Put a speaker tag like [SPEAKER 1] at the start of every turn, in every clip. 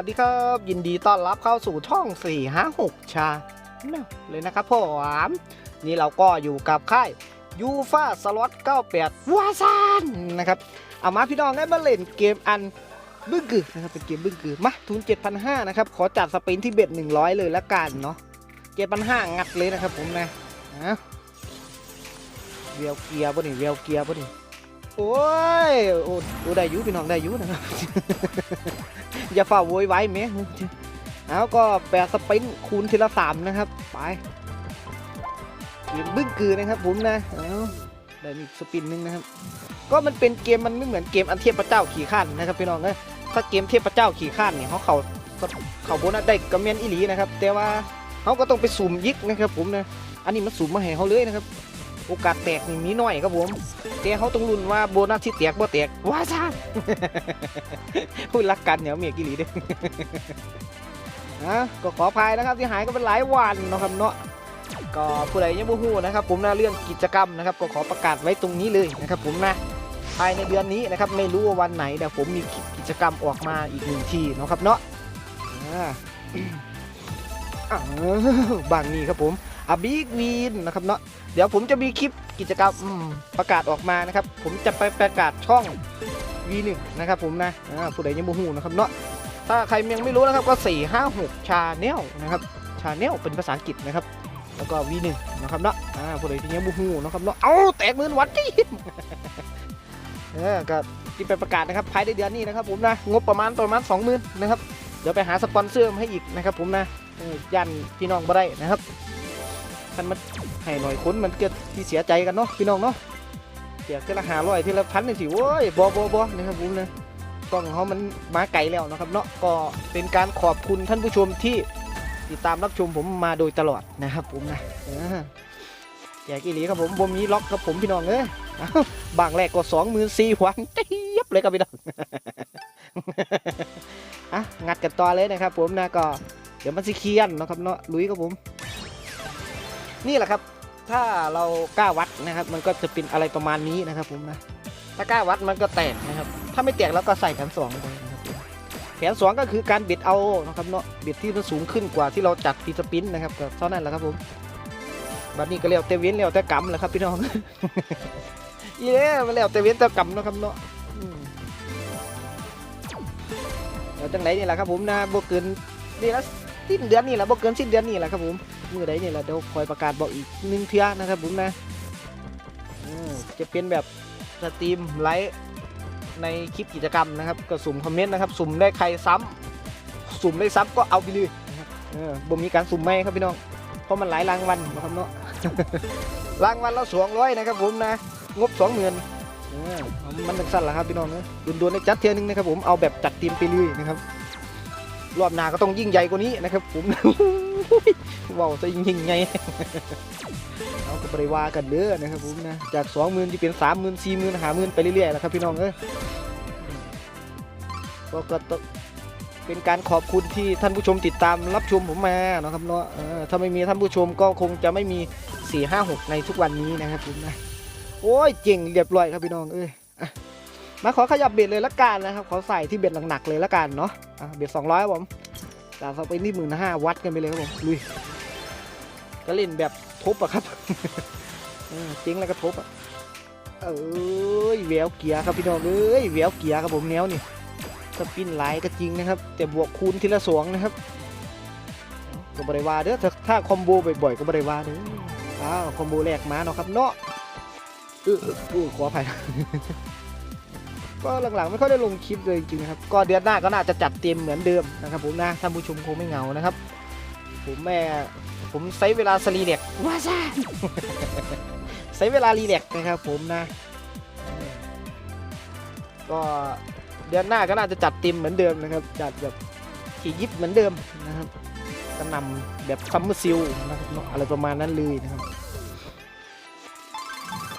[SPEAKER 1] วัสดีครับ ยินดีต้อนรับเข้าสู่ช่อง 456 ชาแนลเลยนะครับผมนี่เราก็อยู่กับค่ายยูฟาสล็อต98วาซานนะครับเอามาพี่น้องได้มาเล่นเกมอันบึ้งกือนะครับเป็นเกมบึ้งกือมาทุน 7,500 นะครับ ขอจัดสปินที่เบ็ด 100 เลยละกันเนาะ7,500 งัดเลยนะครับผมนะเวียวเกียร์ป่ะนี่เวียวเกียร์ป่ะนี่ โอ้ยโอ้โอ้ได้ยุพี่น้องได้ยุนะครับ อย่าฝ่าโวยวายเมยเอาก็แปดสปินคูณทีละสามนะครับ ไปเกมบึ้งกือนะครับผมนะเอาได้อีกสปินหนึงนะครับ ก็มันเป็นเกมมันไม่เหมือนเกมอันเทพเจ้าขี่ข้านนะครับพี่น้องเอ้ยถ้าเกมเทพเจ้าขี่ข้านเนี่ยเขาเขาเขาโบนัสได้กระเมียนอีหลีนะครับ แต่ว่าเขาก็ต้องไปสุ่มยิกนะครับผมนะ อันนี้มันสุ่มมาให้เขาเลยนะครับ โอกาสแตกนี่มีน้อยครับผมแต่เขาต้องลุ้นว่าโบนัสที่แตกบ่แตกว้าซ่าพูดรักกันเนี่ยเมียกิลีเด้นะก็ขออภัยนะครับที่หายก็เป็นหลายวันนะครับเนาะก็ผู้ใดยังบ่ฮู้นะครับ ผมนะเรื่องกิจกรรมนะครับ ก็ขอประกาศไว้ตรงนี้เลยนะครับ ผมนะภายในเดือนนี้นะครับไม่รู้ว่าวันไหนเดี๋ยวผมมีกิจกรรมออกมาอีกหนึ่งทีนะครับเนาะอ่าบางนี้ครับผม อาบิ๊กวีนนะครับเนาะเดี๋ยวผมจะมีคลิปกิจกรรมประกาศออกมานะครับ ผมจะไปประกาศช่อง V1 นะครับผมนะอ่าผู้ใดยังบ่ฮู้นะครับเนาะถ้าใครยังไม่รู้นะครับก็ 4 5 6 ชาแนลนะครับชาแนลเป็นภาษาอังกฤษนะครับ แล้วก็ V1 นะครับเนาะอ่าผู้ใดที่ยังบ่ฮู้นะครับเนาะเอ้าแตกมื่นวัดจีเออก็ที่ไปประกาศนะครับภายในเดือนนี้นะครับผมนะงบประมาณประมาณ 20,000นะครับเดี๋ยวไปหาสปอนเซอร์มาให้อีกนะครับผมนะยันพี่น้องบ่ได้นะครับ ท่านมันให้หน่อยคนมันเกิดที่เสียใจกันเนาะพี่น้องเนาะเสียทีละหาร้อยที่ละพันนี่สิโว้ยบอบอบอนะครับผมนะกล้องเขามันมาไกลแล้วนะครับเนาะก็เป็นการขอบคุณท่านผู้ชมที่ติดตามรับชมผมมาโดยตลอดนะครับผมนะออแจกอีหลีครับผมบมนี้ล็อกครับผมพี่น้องเอ้ยบางแรกก็สองหมื่นสี่หวังเทียบเลยครับพี่น้องอะงัดกันต่อเลยนะครับผมนะก็เดี๋ยวมันสิเคียนนะครับเนาะลุยครับผม นี่แหละครับ ถ้าเรากล้าวัดนะครับ มันก็จะเป็นอะไรประมาณนี้นะครับผมนะ ถ้ากล้าวัดมันก็แตกนะครับ ถ้าไม่แตกเราก็ใส่แผนสองไปนะครับแผนสองก็คือการบิดเอานะครับเนาะบิดที่มันสูงขึ้นกว่าที่เราจัดฟีสปินนะครับก็เท่านั้นแหละครับผมบัดนี้ก็เรียวเตว้นเรียวแต่กำแหละครับพี่น้องอีเล่มาเรียวเตเว้นแต่กำนะครับเนาะเดี๋ยวจังไหนนี่แหละครับผมนะบวกเกินนี่ละ สิ้นเดือนนี่แหละบวกเกินสิ้นเดือนนี่แหละครับผมมือใดนี่แหละเดี๋ยวคอยประกาศบอกอีกหนึ่งเทื่อนะครับผมนะจะเป็นแบบสตรีมไลฟ์ในคลิปกิจกรรมนะครับก็สุ่มคอมเมนต์นะครับ สุ่มได้ใครซ้ำสุ่มได้ซ้ำก็เอาไปเลยนะครับเออบ่มีการสุ่มไม่ครับพี่น้องเพราะมันหลายรางวัลนะครับเนาะรางวัลละสองร้อยนะครับผมนะงบสองหมื่นมันเป็นสั้นละครับพี่น้องเนอะโดนๆในจัดเทียนึงนะครับผมเอาแบบจัดเต็มไปเลยนะครับ รอบหน้าก็ต้องยิ่งใหญ่กว่านี้นะครับผมว้าวจะยิ่งยิ่งไงเอาก็บริวากันเด้อนะครับผมนะจากสองหมื่นที่เป็นสามหมื่นสี่หมื่นห้าหมื่นไปเรื่อยๆนะครับพี่น้องเอ้ยก็ก็ต้องเป็นการขอบคุณที่ท่านผู้ชมติดตามรับชมผมมาเนาะครับเนาะถ้าไม่มีท่านผู้ชมก็คงจะไม่มีสี่ห้าหกในทุกวันนี้นะครับผมนะโอ้ยเจ๋งเรียบร้อยครับพี่น้องเอ้ย มาขอขยับเบ็ดเลยละกันนะครับ ขอใส่ที่เบ็ดหนักๆเลยละกันเนาะเบ็ดสองร้อยครับผมจากสไปนี่หมื่นห้าวัดกันไปเลยครับผมลุยก็เล่นแบบทบอะครับเจริงแล้วก็ทบอะเอ้ยแววเกียร์ครับพี่น้องเอ้ยแววเกียร์ครับผมแนวนี่สปินไหลายก็จริงนะครับ แต่บวกคูณทีละสองนะครับก็บริวาเด้อถ้าคอมโบบ่อยๆก็บริวาเด้ออ้าวคอมโบแรกมาเนาะครับเนาะเออเออเออขออภัย ก็หลังๆไม่ค่อยได้ลงคลิปเลยจริงๆครับ ก็เดือนหน้าก็น่าจะจัดเต็มเหมือนเดิมนะครับผมนะท่านผู้ชมคงไม่เหงานะครับ ผมแม่ผมใช้เวลาสรีเล็กว้าซ่าใช้เวลารีแลกนะครับผมนะ ก็เดือนหน้าก็น่าจะจัดเต็มเหมือนเดิมนะครับ จัดแบบขี่ยิบเหมือนเดิมนะครับกระนำแบบซัมเมอร์ซิลนะครับเนอะอะไรประมาณนั้นเลยนะครับ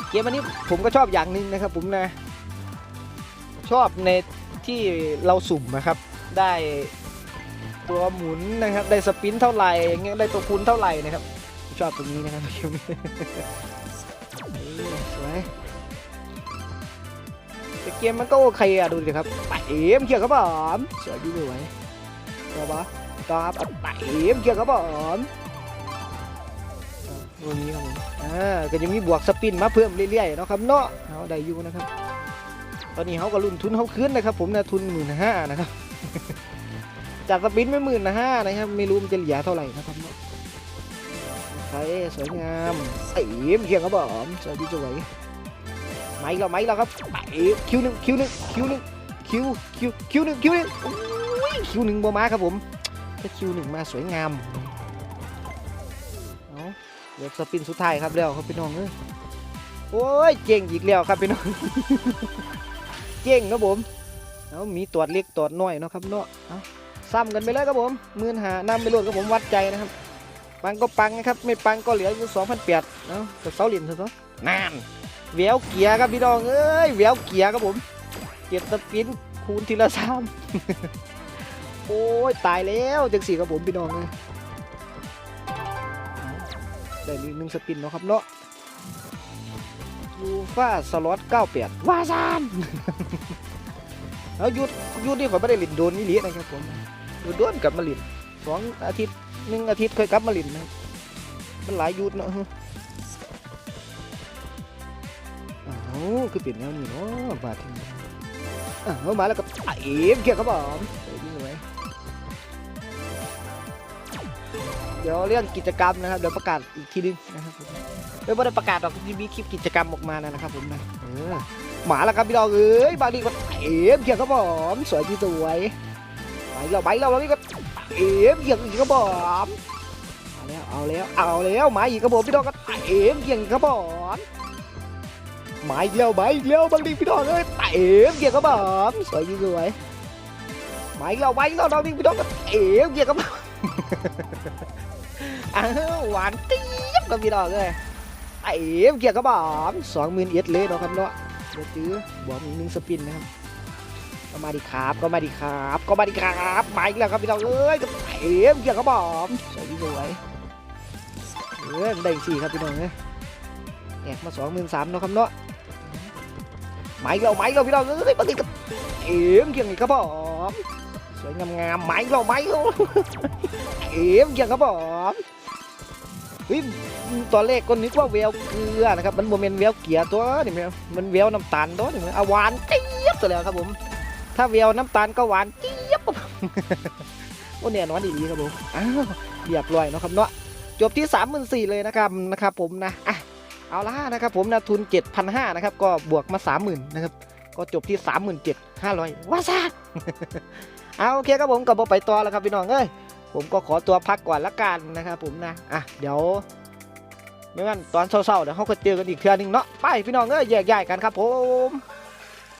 [SPEAKER 1] เกมอันนี้ผมก็ชอบอย่างหนึ่งนะครับผมนะ ชอบในที่เราสุ่มนะครับ ได้ตัวหมุนนะครับ ได้สปินเท่าไหร่อย่างเงี้ยได้ตัวคูณเท่าไหร่นะครับ ชอบตรงนี้นะครับเกมนี้นี่สวยแต่เกมมันก็โอเคอะดูดิครับไปเอ็มเขียวครับผมสวยดีเลยต่อปะต่อครับเอาไต่เกี่ยวครับผมตัวนี้ครับผมอ่าก็ยังมีบวกสปินมาเพิ่มเรื่อยๆเนาะครับเนาะเอาได้อยู่นะครับ อนนี้เขาก็รุ่นทุนเขาขึ้นนะครับ ผมนะทุนหมื่นห้านะครับ จากสปินไม่หมื่นห้านะครับ ไม่รู้มันจะเหลือเท่าไหร่นะครับเนาะใช่สวยงามเอ๋มเกี่ยวครับผมสวยดีสวยไม้เราไม้เราครับเอ๋คิวหนึ่งคิวหนึ่งคิวหนึ่งคิวคิวคิวหนึ่งคิวหนึ่งคิวหนึ่งบอมาครับผมถ้าคิวหนึ่งมาสวยงามเอาเดี๋ยวสปินสุดท้ายครับแล้วครับพี่น้องเอ้ยโอ้ยเก่งอีกแล้วครับพี่น้อง เก่งครับผมเอามีตรวจเล็กตรวจน้อยเนาะครับเนาะเอาซ้ำกันไปเลยครับผมหมื่นหานำไปโหลดครับผมวัดใจนะครับปังก็ปังนะครับไม่ปังก็เหลืออยู่สองพันแปดเนาะกับเสาเหรียญเถอะนานเวียวเกียร์ครับพี่น้องเอ้ยเวียวเกียร์ครับผมเกียร์สปินคูณทีละสามโอ้ยตายแล้วจังสี่ครับผมพี่น้องเลยได้อีกหนึ่งสปินเนาะครับเนาะ ยูฟ่าสล็อต98วาซานแล้วยุดยุดนี่ผมไม่ได้หลินโดนนี่เลียนะครับผมหยุดโดนกลับมาหลินสองอาทิตย์หนึ่งอาทิตย์เคยกลับมาหลินนะมันหลายยุดเนาะอ้าวคือเปลี่ยนแนวนี้เนาะบาดทีอ้าวมาแล้วก็อเอ็มเกี่ยวกับผม เดี๋ยวเรื่องกิจกรรมนะครับเดี๋ยวประกาศอีกทีนึงนะครับผมเดี๋ยวไม่ได้ประกาศหรอกที่มีคลิปกิจกรรมออกมานะครับผมนะเออหมาล้วครับพี่น้องเอ้ยบางทีก็เอ๋มเกี่ยวกับผมสวยที่สวยไปแล้วไปแล้วบางทีก็เอ๋มเกียวอีกครับผมเอาแล้วเอาแล้วเอาแล้วหมาอีกครับผมพี่น้องก็เอ๋มเกียวอีกครับผมหมาอีกแล้วหมาอีกแล้วบางทีพี่น้องเอ้ยเอ๋มเกี่ยวกับผมสวยที่สวยหมาอีกแล้วหมาอีกแล้วบางทีพี่น้องก็เอ๋มเกี่ยวกับผม อ้าวหวานเจี๊ยบกับพี่น้องเลยเอ๋มเกี่ยวกับผมสองหมื่นเอ็ดเลยเนาะครับเนาะเดี๋ยวจื้อบวกอีกหนึ่งสปินนะครับก็มาดิครับก็มาดิครับก็มาดิครับมาอีกแล้วครับพี่น้องเอ้ยก็เอ๋มเกี่ยวกับบอมสวยสวยเออได้สี่ครับพี่น้องเอ้ยแอกมาสองหมื่นสามเนาะครับเนาะไมาอีกแล้วมาพี่น้องเอ้ยปกติก็เอ๋มเกี่ยวกับครับบอม สวยงามๆมาอีกแล้วมาอีกแล้วเอ๋มเกี่ยวกับบอมเฮ้ยตอนแรกก็นึกว่าแววเกลือนะครับ มันโมเมนแววเกียร์ตัวนี่มันมันแววน้ำตาลตัวนี่มันเอาหวานเจี๊ยบตัวแล้วครับผม ถ้าแววน้ำตาลก็หวานเจี๊ยบโอ้เนี่ยนอนดีๆครับผมอ้าวเรียบร้อยเนาะครับเนาะจบที่3 4 0 0 0เลยนะครับนะครับ ผมนะอะเอาละนะครับผมนะทุน 7,500นะครับก็บวกมา 30,000นะครับก็จบที่ 37,500ว้าซ่า เอาโอเคครับผมกับบไปต่อแล้วครับพี่น้องเอ้ยผมก็ขอตัวพักก่อนละกันนะครับผมนะอะเดี๋ยวไม่งั้นตอนเศร้าๆเดี๋ยวเขาก็เจอกันอีกเทื่อนึงเนาะไปพี่น้องเอ้ยแยกย้ายกันครับผม